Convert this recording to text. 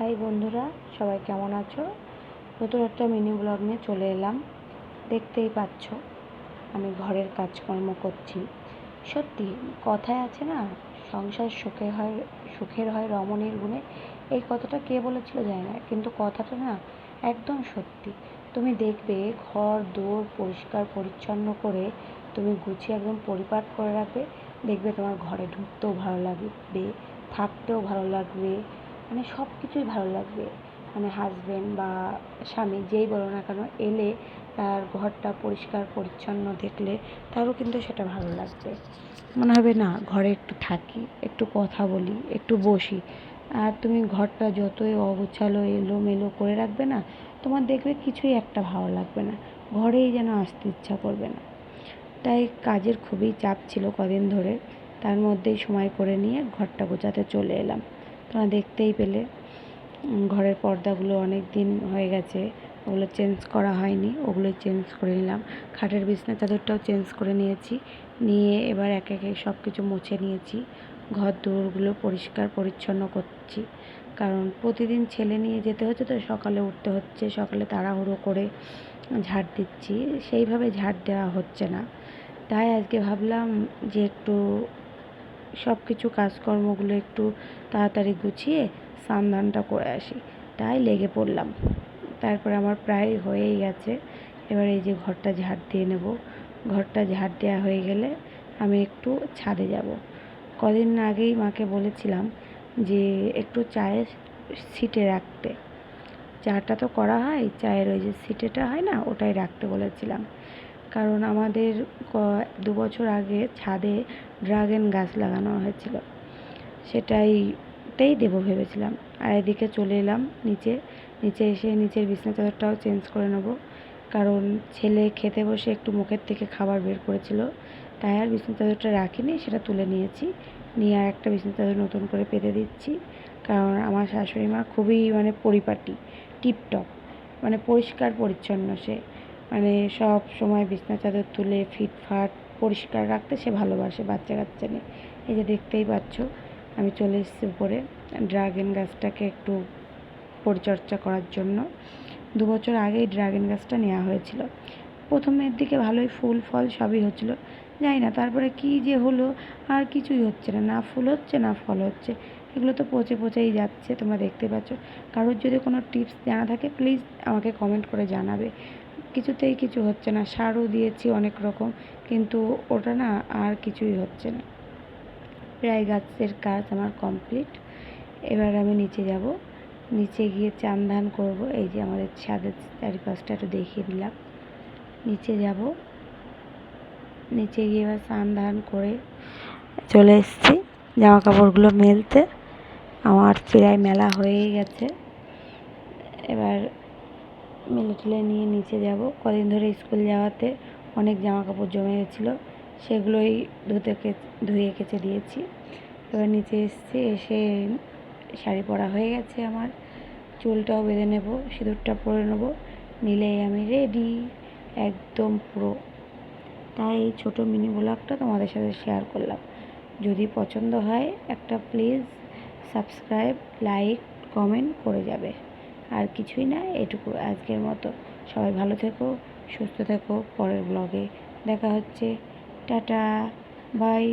High বন্ধুরা, সবাই কেমন আছো? নতুন একটা মিনি ব্লগ নিয়ে চলে এলাম। দেখতেই পাচ্ছ, আমি ঘরের কাজকর্ম করছি। সত্যি, কথায় আছে না, সংসার সুখে হয়, সুখের হয় রমণীর গুণে। এই কথাটা কে বলেছিল জানি না, কিন্তু কথাটা না একদম সত্যি। তুমি দেখবে, ঘর দোর পরিষ্কার, পরিচ্ছন্ন করে তুমি গুছিয়ে একদম পরিপাট করে রাখবে। দেখবে তোমার ঘরে ঢুকতেও ভালো লাগবে, থাকতেও ভালো লাগবে মানে সব কিছুই ভালো লাগবে। মানে হাজবেন্ড বা স্বামী যেই বলো না কেন, এলে তার ঘরটা পরিষ্কার, পরিচ্ছন্ন দেখলে তারও কিন্তু সেটা ভালো লাগবে। মনে হবে না, ঘরে একটু থাকি, একটু কথা বলি, একটু বসি। আর তুমি ঘরটা যতই অগোছালো, এলোমেলো করে রাখবে না, তোমার দেখবে কিছুই একটা ভালো লাগবে না। ঘরেই যেন আসতে ইচ্ছা করবে না। তাই কাজের খুবই চাপ ছিল কদিন ধরে। তার মধ্যেই সময় করে নিয়ে ঘরটা গোছাতে চলে এলাম। তোমরা দেখতেই পেলে। ঘরের পর্দাগুলো অনেক দিন হয়ে গেছে। ওগুলো চেঞ্জ করা হয়নি, ওগুলোই চেঞ্জ করে নিলাম। খাটের বিছনা চাদরটাও চেঞ্জ করে নিয়েছি। নিয়ে এবার একে একে সব কিছু মুছে নিয়েছি। ঘর দৌড়গুলো পরিষ্কার পরিচ্ছন্ন করছি। কারণ প্রতিদিন ছেলে নিয়ে যেতে হচ্ছে তো, সকালে উঠতে হচ্ছে, সকালে তাড়াহুড়ো করে ঝাড় দিচ্ছি। সেইভাবে ঝাড় দেওয়া হচ্ছে না। তাই আজকে ভাবলাম যে একটু সব কিছু কাজকর্মগুলো একটু তাড়াতাড়ি গুছিয়ে স্নান করে আসি। তাই লেগে পড়লাম। তারপরে আমার প্রায় হয়েই গেছে। এবার এই যে ঘরটা ঝাড় দিয়ে নেব। ঘরটা ঝাড় দেওয়া হয়ে গেলে আমি একটু ছাদে যাব। কদিন আগেই মাকে বলেছিলাম যে একটু চায়ের সিটে রাখতে। চাটা তো করা হয়, চায়ের ওই যে সিটেটা হয় না, ওটাই রাখতে বলেছিলাম। কারণ আমাদের দু বছর আগে ছাদে ড্রাগন গাছ লাগানো হয়েছিল। সেটাইতেই দেবো ভেবেছিলাম। আর এদিকে চলে এলাম নিচে। নিচে এসে নিচের বিছনা চাদরটাও চেঞ্জ করে নেব। কারণ ছেলে খেতে বসে একটু মুখের থেকে খাবার বের করেছিল। তাই আর বিছনা চাদরটা রাখিনি, সেটা তুলে নিয়েছি। নিয়ে আর একটা বিছনা চাদর নতুন করে পেতে দিচ্ছি। কারণ আমার শাশুড়ি মা খুবই মানে পরিপাটি, টিপটপ মানে পরিষ্কার পরিচ্ছন্ন সে। মানে সব সময় বিছনা চাদর তুলে ফিটফাট পরিষ্কার রাখতে সে ভালোবাসে বাচ্চা কাচ্চা নিয়ে। এই যে দেখতেই পাচ্ছ, আমি চলে এসেছি উপরে ড্রাগন গাছটাকে একটু পরিচর্যা করার জন্য। দু বছর আগেই ড্রাগন গাছটা নেওয়া হয়েছিল। প্রথমের দিকে ভালোই ফুল, ফল সবই হচ্ছিল। জানি না, তারপরে কি যে হলো, আর কিছুই হচ্ছে না। না ফুল হচ্ছে, না ফল হচ্ছে। এগুলো তো পচে পচেই যাচ্ছে, তোমরা দেখতে পাচ্ছ। কারোর যদি কোনো টিপস জানা থাকে প্লিজ আমাকে কমেন্ট করে জানাবে। কিছুতেই কিছু হচ্ছে না। সারও দিয়েছি অনেক রকম, কিন্তু ওটা না আর কিছুই হচ্ছে না। প্রায় গাছের কাজ আমার কমপ্লিট। এবার আমি নিচে যাব। নিচে গিয়ে চান ধান করব। এই যে আমাদের ছাদের চারিপাশটা একটু দেখিয়ে দিলাম। নিচে যাব। নিচে গিয়ে এবার স্নান ধান করে চলে এসেছি। জামা কাপড়গুলো মেলতে। আমার প্রায় মেলা হয়েই গেছে। এবার মেলে টেলে নিয়ে নিচে যাব। কদিন ধরে স্কুল যাওয়াতে অনেক জামা কাপড় জমে গেছিল, সেগুলোই ধুতে ধুয়ে কেচে দিয়েছি। এবার নিচে এসছি, এসে শাড়ি পরা হয়ে গেছে আমার। চুলটাও বেঁধে নেব, সিঁদুরটা পরে নেব নিলেই আমি রেডি একদম পুরো। তাই এই ছোটো মিনি ব্লগটা তোমাদের সাথে শেয়ার করলাম। যদি পছন্দ হয়, একটা প্লিজ সাবস্ক্রাইব লাইক কমেন্ট করে যাবে। আর কিছুই না, এটুকু আজকের মতো। সবাই ভালো থেকো, সুস্থ থেকো, পরের ব্লগে দেখা হচ্ছে। Tata, bye.